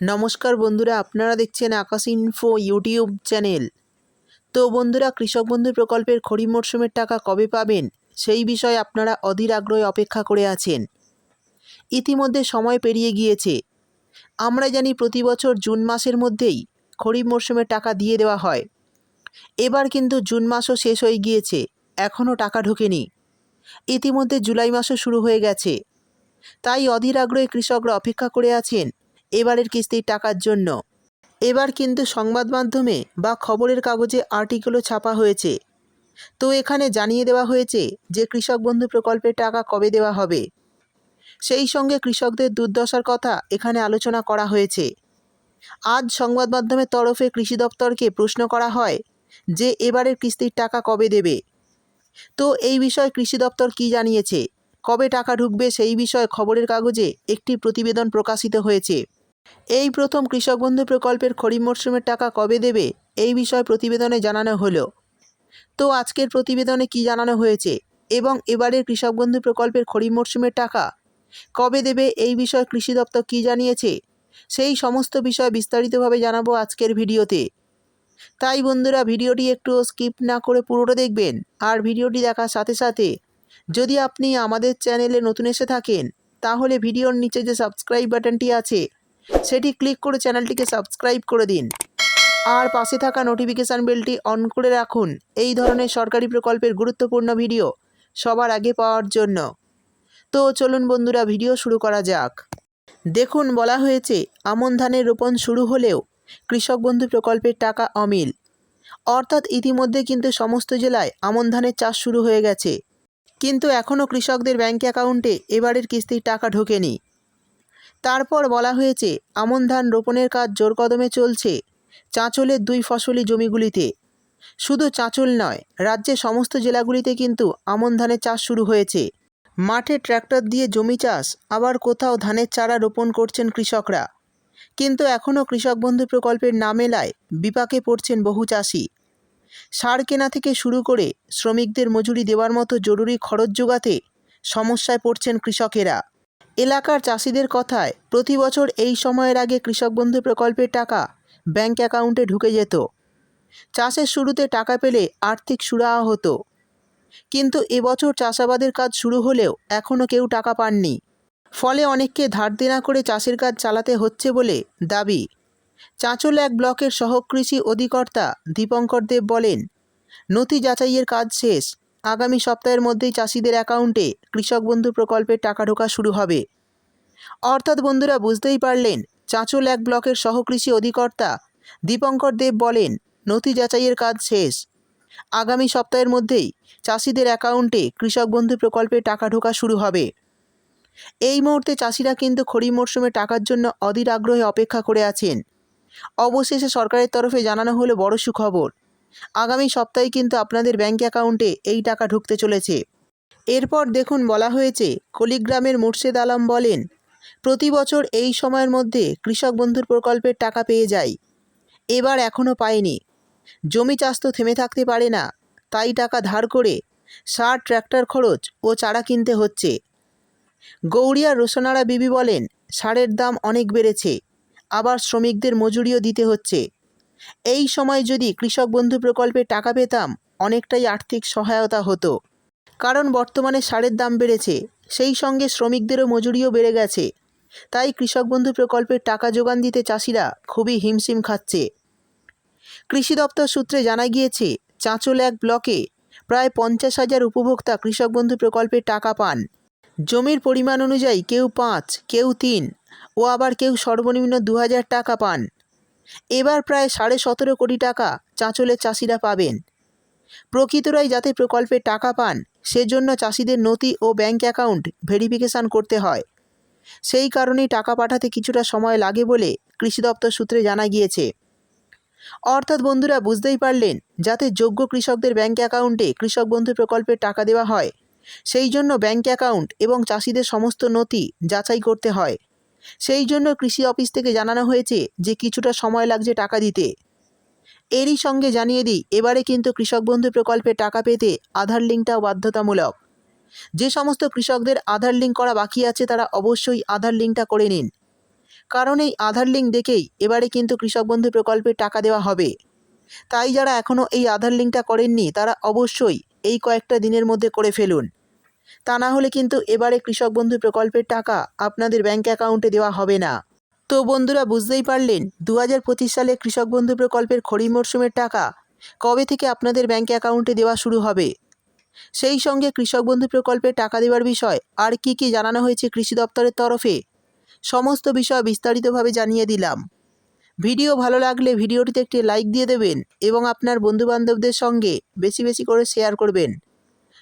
নমস্কার বন্ধুরা, আপনারা দেখছেন আকাশ ইনফো ইউটিউব চ্যানেল তো বন্ধুরা, কৃষক বন্ধু প্রকল্পের খরিফ মরশুমের টাকা কবে পাবেন? সেই বিষয়ে আপনারা অধীর আগ্রহে অপেক্ষা করে আছেন। ইতিমধ্যে সময় পেরিয়ে গিয়েছে। আমরা জানি প্রতি বছর জুন মাসের মধ্যেই খরিফ মরশুমের টাকা দিয়ে দেওয়া হয়। এবার কিন্তু জুন মাসও শেষ হয়ে গিয়েছে, এখনও টাকা ঢোকেনি। ইতিমধ্যে জুলাই মাসও শুরু হয়ে গেছে। তাই অধীর আগ্রহে কৃষকরা অপেক্ষা করে আছেন এবারের কিস্তির টাকার জন্য। এবার কিন্তু সংবাদ মাধ্যমে বা খবরের কাগজে আর্টিকেলও ছাপা হয়েছে। তো এখানে জানিয়ে দেওয়া হয়েছে যে কৃষক বন্ধু প্রকল্পের টাকা কবে দেওয়া হবে। সেই সঙ্গে কৃষকদের দুর্দশার কথা এখানে আলোচনা করা হয়েছে। আজ সংবাদ মাধ্যমের তরফে কৃষি দপ্তরকে প্রশ্ন করা হয় যে এবারের কিস্তির টাকা কবে দেবে। তো এই বিষয়ে কৃষি দপ্তর কী জানিয়েছে? কবে টাকা ঢুকবে সেই বিষয়ে খবরের কাগজে একটি প্রতিবেদন প্রকাশিত হয়েছে। এই প্রথম কৃষক বন্ধু প্রকল্পের খরিফ মরশুমের টাকা কবে দেবে? এই বিষয়ে প্রতিবেদনে জানানো হলো। তো আজকের প্রতিবেদনে কি জানানো হয়েছে? এবং এবারের কৃষক বন্ধু প্রকল্পের খরিফ মরশুমের টাকা কবে দেবে? এই বিষয়ে কৃষি দপ্তর কী জানিয়েছে? সেই সমস্ত বিষয় বিস্তারিতভাবে জানাব আজকের ভিডিওতে। তাই বন্ধুরা, ভিডিওটি একটু স্কিপ না করে পুরোটা দেখবেন। আর ভিডিওটি দেখার সাথে সাথে যদি আপনি আমাদের চ্যানেলে নতুন এসে থাকেন, তাহলে ভিডিওর নিচে যে সাবস্ক্রাইব বাটনটি আছে সেটি ক্লিক করে চ্যানেলটিকে সাবস্ক্রাইব করে দিন। আর পাশে থাকা নোটিফিকেশান বেলটি অন করে রাখুন। এই ধরনের সরকারি প্রকল্পের গুরুত্বপূর্ণ ভিডিও সবার আগে পাওয়ার জন্য। তো চলুন বন্ধুরা, ভিডিও শুরু করা যাক। দেখুন, বলা হয়েছে, আমন ধানের রোপণ শুরু হলেও কৃষক বন্ধু প্রকল্পের টাকা অমিল। অর্থাৎ ইতিমধ্যে কিন্তু সমস্ত জেলায় আমন ধানের চাষ শুরু হয়ে গেছে। কিন্তু এখনও কৃষকদের ব্যাঙ্ক অ্যাকাউন্টে এবারের কিস্তির টাকা ঢোকেনি। তারপর বলা হয়েছে, আমন ধান রোপণের কাজ জোর কদমে চলছে, চাঁচলের দুই ফসলি জমিগুলিতে। শুধু চাঁচল নয়, রাজ্যের সমস্ত জেলাগুলিতে কিন্তু আমন ধানের চাষ শুরু হয়েছে। মাঠে ট্র্যাক্টর দিয়ে জমি চাষ, আবার কোথাও ধানের চারা রোপণ করছেন কৃষকরা। কিন্তু এখনও কৃষক বন্ধু প্রকল্পের নাম এলায় বিপাকে পড়ছেন বহু চাষি। সার কেনা থেকে শুরু করে শ্রমিকদের মজুরি দেওয়ার মতো জরুরি খরচ যোগাতে সমস্যায় পড়ছেন কৃষকেরা। এলাকার চাষিদের কথায় প্রতি বছর এই সময়ের আগে কৃষক বন্ধু প্রকল্পের টাকা ব্যাংক অ্যাকাউন্টে ঢুকে যেত। চাষের শুরুতে টাকা পেলে আর্থিক সুরাহা হতো। কিন্তু এবছর চাষাবাদের কাজ শুরু হলেও এখনও কেউ টাকা পাননি। ফলে অনেককে ধার দেনা করে চাষের কাজ চালাতে হচ্ছে বলে দাবি। চাঁচল এক ব্লকের সহকৃষি অধিকর্তা দীপঙ্কর দেব বলেন, নথি যাচাইয়ের কাজ শেষ আগামী সপ্তাহের মধ্যেই চাষিদের অ্যাকাউন্টে কৃষক বন্ধু প্রকল্পের টাকা ঢোকা শুরু হবে। অর্থাৎ বন্ধুরা বুঝতেই পারলেন, চাঁচল এক ব্লকের সহকৃষি অধিকর্তা দীপঙ্কর দেব বলেন, নথি যাচাইয়ের কাজ শেষ। আগামী সপ্তাহের মধ্যেই চাষিদের অ্যাকাউন্টে কৃষক বন্ধু প্রকল্পের টাকা ঢোকা শুরু হবে। এই মুহূর্তে চাষিরা কিন্তু খরিফ মরশুমে টাকার জন্য অধীর আগ্রহে অপেক্ষা করে আছেন। অবশেষে সরকারের তরফে জানানো হলো বড় সুখবর। আগামী সপ্তাহে কিন্তু আপনাদের ব্যাঙ্ক অ্যাকাউন্টে এই টাকা ঢুকতে চলেছে। এরপর দেখুন বলা হয়েছে, কলিগ্রামের মুর্শেদ আলম বলেন, প্রতি বছর এই সময়ের মধ্যে কৃষক বন্ধুর প্রকল্পের টাকা পেয়ে যায় এবার এখনও পায়নি জমি চাষ তো থেমে থাকতে পারে না। তাই টাকা ধার করে সার ট্র্যাক্টর খরচ ও চারা কিনতে হচ্ছে। গৌরিয়া রোশনারা বিবি বলেন, সারের দাম অনেক বেড়েছে। আবার শ্রমিকদের মজুরিও দিতে হচ্ছে। এই সময় যদি কৃষক বন্ধু প্রকল্পে টাকা পেতাম, অনেকটাই আর্থিক সহায়তা হতো। কারণ বর্তমানে সারের দাম বেড়েছে, সেই সঙ্গে শ্রমিকদেরও মজুরিও বেড়ে গেছে। তাই কৃষক বন্ধু প্রকল্পের টাকা যোগান দিতে চাষিরা খুবই হিমশিম খাচ্ছে। কৃষি দপ্তর সূত্রে জানা গিয়েছে, চাঁচল এক ব্লকে প্রায় পঞ্চাশ হাজার উপভোক্তা কৃষক বন্ধু প্রকল্পের টাকা পান। জমির পরিমাণ অনুযায়ী কেউ পাঁচ, কেউ তিন, ও আবার কেউ সর্বনিম্ন দু হাজার টাকা পান। এবার প্রায় সাড়ে সতেরো কোটি টাকা চাঁচলের চাষিরা পাবেন। প্রকৃতরাই যাতে প্রকল্পের টাকা পান, সেজন্য চাষিদের নথি ও ব্যাংক অ্যাকাউন্ট ভেরিফিকেশান করতে হয়। সেই কারণেই টাকা পাঠাতে কিছুটা সময় লাগে বলে কৃষি দপ্তর সূত্রে জানা গিয়েছে। অর্থাৎ বন্ধুরা, বুঝতেই পারলেন, যাতে যোগ্য কৃষকদের ব্যাংক অ্যাকাউন্টে কৃষক বন্ধু প্রকল্পের টাকা দেওয়া হয়, সেই জন্য ব্যাংক অ্যাকাউন্ট এবং চাষিদের সমস্ত নথি যাচাই করতে হয়। সেই জন্য কৃষি অফিস থেকে জানানো হয়েছে যে কিছুটা সময় লাগছে টাকা দিতে। এরই সঙ্গে জানিয়ে দিই, এবারে কিন্তু কৃষক বন্ধু প্রকল্পে টাকা পেতে আধার লিঙ্কটাও বাধ্যতামূলক। যে সমস্ত কৃষকদের আধার লিঙ্ক করা বাকি আছে তারা অবশ্যই আধার লিঙ্কটা করে নিন। কারণ এই আধার লিঙ্ক দেখেই এবারে কিন্তু কৃষক বন্ধু প্রকল্পের টাকা দেওয়া হবে। তাই যারা এখনও এই আধার লিঙ্কটা করেননি, তারা অবশ্যই এই কয়েকটা দিনের মধ্যে করে ফেলুন। তা না হলে কিন্তু এবারে কৃষক বন্ধু প্রকল্পের টাকা আপনাদের ব্যাঙ্ক অ্যাকাউন্টে দেওয়া হবে না। তো বন্ধুরা, বুঝতেই পারলেন দু হাজার পঁচিশ সালে কৃষক বন্ধু প্রকল্পের খরিফ মরশুমের টাকা কবে থেকে আপনাদের ব্যাঙ্ক অ্যাকাউন্টে দেওয়া শুরু হবে? সেই সঙ্গে কৃষক বন্ধু প্রকল্পে টাকা দেওয়ার বিষয় আর কি কি জানানো হয়েছে কৃষি দপ্তরের তরফে, সমস্ত বিষয় বিস্তারিতভাবে জানিয়ে দিলাম। ভিডিও ভালো লাগলে ভিডিওটিতে একটি লাইক দিয়ে দেবেন এবং আপনার বন্ধুবান্ধবদের সঙ্গে বেশি বেশি করে শেয়ার করবেন।